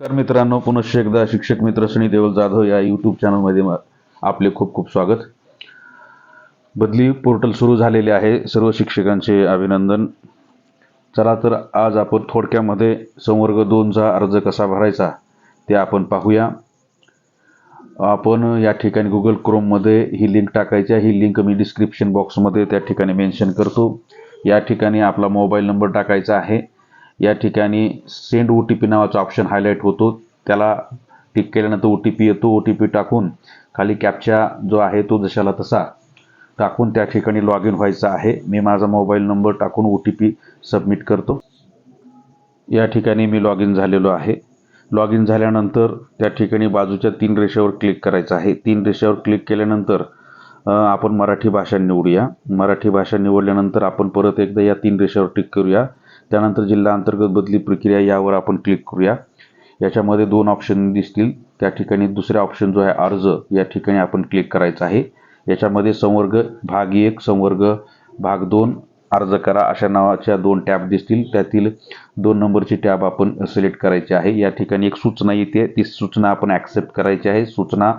नमस्कार मित्रांनो पुनश्च एकदा शिक्षक मित्र श्री देवल जाधव या यूट्यूब चॅनलमध्ये आपले खूप खूप स्वागत. बदली पोर्टल सुरू झालेले आहे. सर्व शिक्षकांचे अभिनंदन. चला तर आज आपण थोडक्यामध्ये संवर्ग दोनचा अर्ज कसा भरायचा ते आपण पाहूया. आपण या ठिकाणी गुगल क्रोममध्ये ही लिंक टाकायची आहे. ही लिंक मी डिस्क्रिप्शन बॉक्समध्ये त्या ठिकाणी मेन्शन करतो. या ठिकाणी आपला मोबाईल नंबर टाकायचा आहे. या ठिकाणी सेंड ओ टी पी नावाचा ऑप्शन हायलाईट होतो. त्याला टिक केल्यानंतर ओ टी पी येतो. ओ टी पी टाकून खाली कॅपचा जो आहे तो जशाला तसा टाकून त्या ठिकाणी लॉग इन व्हायचं आहे. मी माझा मोबाईल नंबर टाकून ओ टी पी सबमिट करतो. या ठिकाणी मी लॉग इन झालेलो आहे. लॉग इन झाल्यानंतर त्या ठिकाणी बाजूच्या तीन रेषेवर क्लिक करायचं आहे. तीन रेषेवर क्लिक केल्यानंतर आपण मराठी भाषा निवडूया. मराठी भाषा निवडल्यानंतर आपण परत एकदा या तीन रेषेवर टिक करूया. त्यानंतर जिल्हा अंतर्गत बदली प्रक्रिया यावर आपण क्लिक करूया. याच्यामध्ये दोन ऑप्शन दिसतील. त्या ठिकाणी दुसरा ऑप्शन जो आहे अर्ज या ठिकाणी आपण क्लिक करायचा आहे. याच्यामध्ये संवर्ग भाग एक संवर्ग भाग दोन अर्ज करा अशा नावाच्या दोन टॅब दिसतील. त्यातील दोन नंबरची टॅब आपण सिलेक्ट करायची आहे. या ठिकाणी एक सूचना येते. ती सूचना आपण ॲक्सेप्ट करायची आहे. सूचना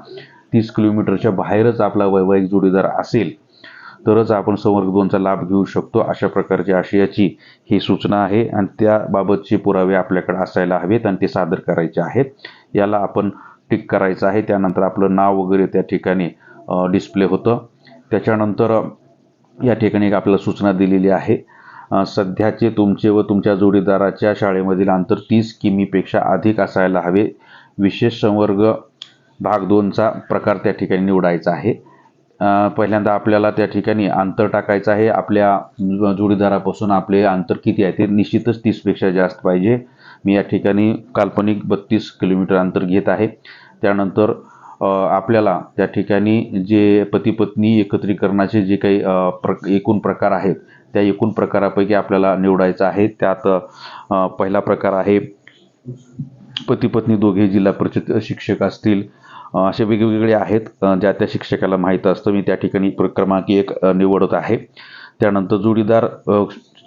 तीस किलोमीटरच्या बाहेरच आपला वैवाहिक जोडीदार असेल तरच आपण संवर्ग दोनचा लाभ घेऊ शकतो अशा प्रकारची आशयाची ही सूचना आहे. आणि त्याबाबतचे पुरावे आपल्याकडे असायला हवेत आणि ते सादर करायचे आहेत. याला आपण टिक करायचं आहे. त्यानंतर आपलं नाव वगैरे त्या ठिकाणी डिस्प्ले होतं. त्याच्यानंतर या ठिकाणी एक आपल्याला सूचना दिलेली आहे. सध्याचे तुमचे व तुमच्या जोडीदाराच्या शाळेमधील अंतर तीस किमीपेक्षा अधिक असायला हवे. विशेष संवर्ग भाग दोनचा प्रकार त्या ठिकाणी निवडायचा आहे. पहिल्यांदा आपल्याला त्या ठिकाणी अंतर टाकायचं आहे. आपल्या जोडीदारापासून आपले अंतर किती आहे ते निश्चितच तीसपेक्षा जास्त पाहिजे. मी या ठिकाणी काल्पनिक बत्तीस किलोमीटर अंतर घेत आहे. त्यानंतर आपल्याला त्या ठिकाणी जे पती पत्नी एकत्रीकरणाचे जे काही प्र एकूण प्रकार आहेत त्या एकूण प्रकारापैकी आपल्याला निवडायचं आहे. त्यात पहिला प्रकार आहे पती पत्नी दोघे जिल्हा परिषद शिक्षक असतील असे वेगवेगळे आहेत ज्या त्या शिक्षकाला माहीत असतं. मी त्या ठिकाणी प्र- क्रमांक एक निवडत आहे. त्यानंतर जोडीदार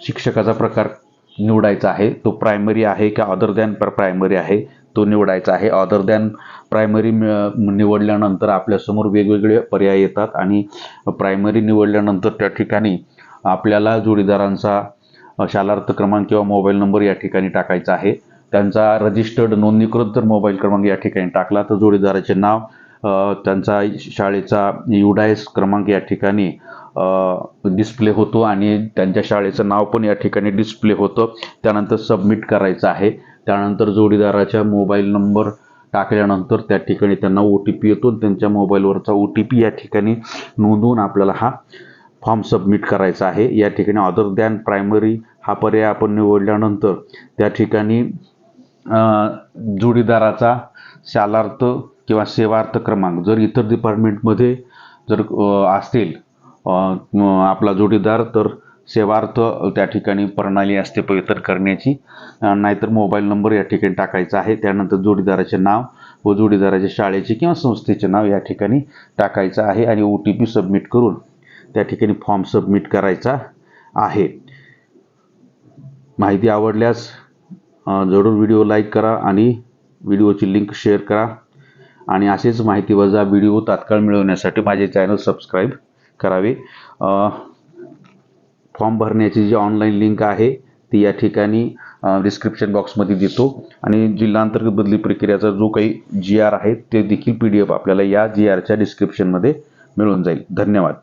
शिक्षकाचा प्रकार निवडायचा आहे. तो प्रायमरी आहे का अदर दॅन प्रायमरी आहे? तो निवडायचा आहे. अदर दॅन प्रायमरी निवडल्यानंतर आपल्यासमोर वेगवेगळे पर्याय येतात आणि प्रायमरी निवडल्यानंतर त्या ठिकाणी आपल्याला जोडीदारांचा शालार्थ क्रमांक किंवा मोबाईल नंबर या ठिकाणी टाकायचा आहे. त्यांचा रजिस्टर्ड नोंदणीकृत जर मोबाईल क्रमांक या ठिकाणी टाकला तर जोडीदाराचे नाव त्यांचा शाळेचा युडायस क्रमांक या ठिकाणी डिस्प्ले होतो आणि त्यांच्या शाळेचं नाव पण या ठिकाणी डिस्प्ले होतं. त्यानंतर सबमिट करायचं आहे. त्यानंतर जोडीदाराच्या मोबाईल नंबर टाकल्यानंतर त्या ठिकाणी त्यांना ओ टी पी येतो त्यांच्या मोबाईलवरचा ओ टी पी या ठिकाणी नोंदवून आपल्याला हा फॉर्म सबमिट करायचा आहे. या ठिकाणी अदर दॅन प्रायमरी हा पर्याय आपण निवडल्यानंतर त्या ठिकाणी जोडीदाराचा शालार्थ किंवा सेवार्थ क्रमांक. जर इतर डिपार्टमेंटमध्ये जर असतील आपला जोडीदार तर सेवार्थ त्या ठिकाणी प्रणाली असते पवित्र करण्याची. नाहीतर मोबाईल नंबर या ठिकाणी टाकायचा आहे. त्यानंतर जोडीदाराचे नाव व जोडीदाराच्या शाळेचे किंवा संस्थेचे नाव या ठिकाणी टाकायचं आहे आणि ओ टी पी सबमिट करून त्या ठिकाणी फॉर्म सबमिट करायचा आहे. माहिती आवडल्यास जरूर व्हिडिओ लाईक करा आणि व्हिडिओची लिंक शेअर करा. आणि असेच माहिती वजा व्हिडिओ तात्काळ मिळवण्यासाठी माझे चॅनल सबस्क्राईब करावे. फॉर्म भरण्याची जी ऑनलाईन लिंक आहे ती या ठिकाणी डिस्क्रिप्शन बॉक्समध्ये देतो. आणि जिल्हांतर्गत बदली प्रक्रियाचा जो काही जी आर आहे ते देखील पी डी एफ आपल्याला या जी आरच्या डिस्क्रिप्शनमध्ये मिळून जाईल. धन्यवाद.